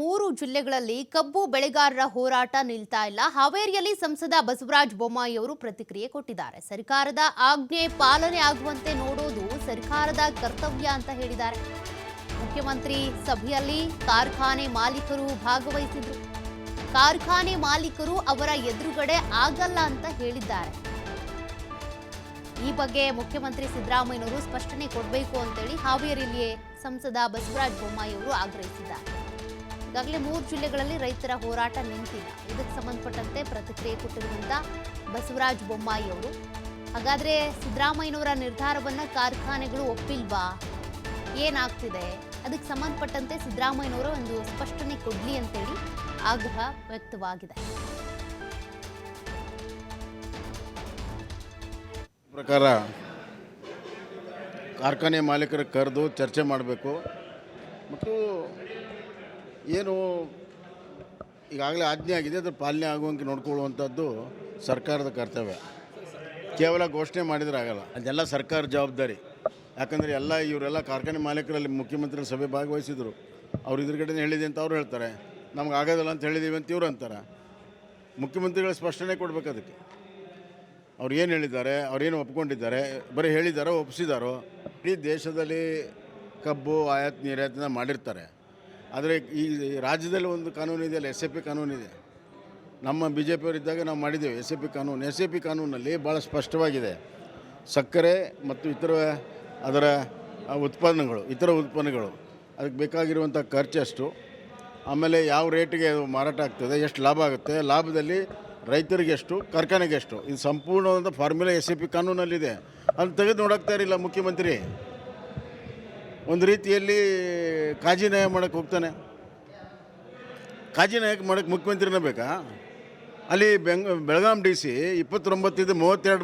ಮೂರು ಜಿಲ್ಲೆಗಳಲ್ಲಿ ಕಬ್ಬು ಬೆಳೆಗಾರರ ಹೋರಾಟ ನಿಲ್ತಾ ಇಲ್ಲ. ಹಾವೇರಿಯಲ್ಲಿ ಸಂಸದ ಬಸವರಾಜ ಬೊಮ್ಮಾಯಿ ಅವರು ಪ್ರತಿಕ್ರಿಯೆ ಕೊಟ್ಟಿದ್ದಾರೆ. ಸರ್ಕಾರದ ಆಜ್ಞೆ ಪಾಲನೆ ಆಗುವಂತೆ ನೋಡೋದು ಸರ್ಕಾರದ ಕರ್ತವ್ಯ ಅಂತ ಹೇಳಿದ್ದಾರೆ. ಮುಖ್ಯಮಂತ್ರಿ ಸಭೆಯಲ್ಲಿ ಕಾರ್ಖಾನೆ ಮಾಲೀಕರು ಭಾಗವಹಿಸಿದ್ರು. ಕಾರ್ಖಾನೆ ಮಾಲೀಕರು ಅವರ ಎದುರುಗಡೆ ಆಗಲ್ಲ ಅಂತ ಹೇಳಿದ್ದಾರೆ. ಈ ಬಗ್ಗೆ ಮುಖ್ಯಮಂತ್ರಿ ಸಿದ್ದರಾಮಯ್ಯನವರು ಸ್ಪಷ್ಟನೆ ಕೊಡಬೇಕು ಅಂತೇಳಿ ಹಾವೇರಿಯಲ್ಲಿಯೇ ಸಂಸದ ಬಸವರಾಜ ಬೊಮ್ಮಾಯಿ ಅವರು ಆಗ್ರಹಿಸಿದ್ದಾರೆ. ಈಗಾಗಲೇ ಮೂರು ಜಿಲ್ಲೆಗಳಲ್ಲಿ ರೈತರ ಹೋರಾಟ ನಿಂತಿಲ್ಲ. ಇದಕ್ಕೆ ಸಂಬಂಧಪಟ್ಟಂತೆ ಪ್ರತಿಕ್ರಿಯೆ ಕೊಟ್ಟಿರುವಂಥ ಬಸವರಾಜ ಬೊಮ್ಮಾಯಿ ಅವರು. ಹಾಗಾದ್ರೆ ಸಿದ್ದರಾಮಯ್ಯನವರ ನಿರ್ಧಾರವನ್ನ ಕಾರ್ಖಾನೆಗಳು ಒಪ್ಪಿಲ್ವಾ? ಏನಾಗ್ತಿದೆ? ಅದಕ್ಕೆ ಸಂಬಂಧಪಟ್ಟಂತೆ ಸಿದ್ದರಾಮಯ್ಯನವರ ಒಂದು ಸ್ಪಷ್ಟನೆ ಕೊಡ್ಲಿ ಅಂತೇಳಿ ಆಗ್ರಹ ವ್ಯಕ್ತವಾಗಿದೆ. ಪ್ರಕಾರ ಕಾರ್ಖಾನೆ ಮಾಲೀಕರ ಕರೆದು ಚರ್ಚೆ ಮಾಡಬೇಕು. ಮತ್ತು ಏನು ಈಗಾಗಲೇ ಆಜ್ಞೆ ಆಗಿದೆ, ಅದರ ಪಾಲನೆ ಆಗುವಂಗೆ ನೋಡ್ಕೊಳ್ಳುವಂಥದ್ದು ಸರ್ಕಾರದ ಕರ್ತವ್ಯ. ಕೇವಲ ಘೋಷಣೆ ಮಾಡಿದರೆ ಆಗಲ್ಲ. ಅದೆಲ್ಲ ಸರ್ಕಾರ ಜವಾಬ್ದಾರಿ. ಯಾಕಂದರೆ ಎಲ್ಲ ಇವರೆಲ್ಲ ಕಾರ್ಖಾನೆ ಮಾಲೀಕರಲ್ಲಿ ಮುಖ್ಯಮಂತ್ರಿ ಸಭೆ ಭಾಗವಹಿಸಿದರು. ಅವ್ರು ಇದ್ರಗಡೆ ಹೇಳಿದೆ ಅಂತ ಅವ್ರು ಹೇಳ್ತಾರೆ. ನಮ್ಗೆ ಆಗೋದಿಲ್ಲ ಅಂತ ಹೇಳಿದ್ದೀವಿ ಅಂತ ಇವ್ರು ಅಂತಾರೆ. ಮುಖ್ಯಮಂತ್ರಿಗಳು ಸ್ಪಷ್ಟನೆ ಕೊಡ್ಬೇಕು ಅದಕ್ಕೆ. ಅವ್ರು ಏನು ಹೇಳಿದ್ದಾರೆ ಅವ್ರೇನು ಒಪ್ಕೊಂಡಿದ್ದಾರೆ, ಬರೀ ಹೇಳಿದ್ದಾರೋ ಒಪ್ಪಿಸಿದಾರೋ ಇಡೀ ದೇಶದಲ್ಲಿ ಕಬ್ಬು, ಆಯಾತ್, ನಿರ್ಯಾತನ ಮಾಡಿರ್ತಾರೆ. ಆದರೆ ಈ ರಾಜ್ಯದಲ್ಲಿ ಒಂದು ಕಾನೂನು ಇದೆಯಲ್ಲ ಎಸ್ ಎ ಪಿ ಕಾನೂನಿದೆ ನಮ್ಮ ಬಿ ಜೆ ಪಿಯವರು ಇದ್ದಾಗ ನಾವು ಮಾಡಿದ್ದೇವೆ ಎಸ್ ಎ ಪಿ ಕಾನೂನು. ಎಸ್ ಎ ಪಿ ಕಾನೂನಲ್ಲಿ ಭಾಳ ಸ್ಪಷ್ಟವಾಗಿದೆ. ಸಕ್ಕರೆ ಮತ್ತು ಇತರ ಅದರ ಉತ್ಪನ್ನಗಳು, ಇತರ ಉತ್ಪನ್ನಗಳು, ಅದಕ್ಕೆ ಬೇಕಾಗಿರುವಂಥ ಖರ್ಚು ಎಷ್ಟು ಆಮೇಲೆ ಯಾವ ರೇಟಿಗೆ ಅದು ಮಾರಾಟ ಆಗ್ತದೆ, ಎಷ್ಟು ಲಾಭ ಆಗುತ್ತೆ, ಲಾಭದಲ್ಲಿ ರೈತರಿಗೆ ಎಷ್ಟು, ಕಾರ್ಖಾನೆಗೆ ಎಷ್ಟು, ಇದು ಸಂಪೂರ್ಣವಾದ ಫಾರ್ಮುಲಾ ಎಸ್ ಎ ಪಿ ಕಾನೂನಲ್ಲಿದೆ. ಅದನ್ನು ತೆಗೆದು ನೋಡೋಕ್ತಾ ಇರಲಿಲ್ಲ ಮುಖ್ಯಮಂತ್ರಿ. ಒಂದು ರೀತಿಯಲ್ಲಿ ಕಾಜಿ ನ್ಯಾಯ ಮಾಡೋಕ್ಕೆ ಹೋಗ್ತಾನೆ. ಕಾಜಿ ನ್ಯಾಯಕ್ಕೆ ಮಾಡೋಕ್ಕೆ ಮುಖ್ಯಮಂತ್ರಿನೇ ಬೇಕಾ? ಅಲ್ಲಿ ಬೆಂಗ್, ಬೆಳಗಾಂ ಡಿ ಸಿ ಇಪ್ಪತ್ತೊಂಬತ್ತಿಂದ ಮೂವತ್ತೆರಡು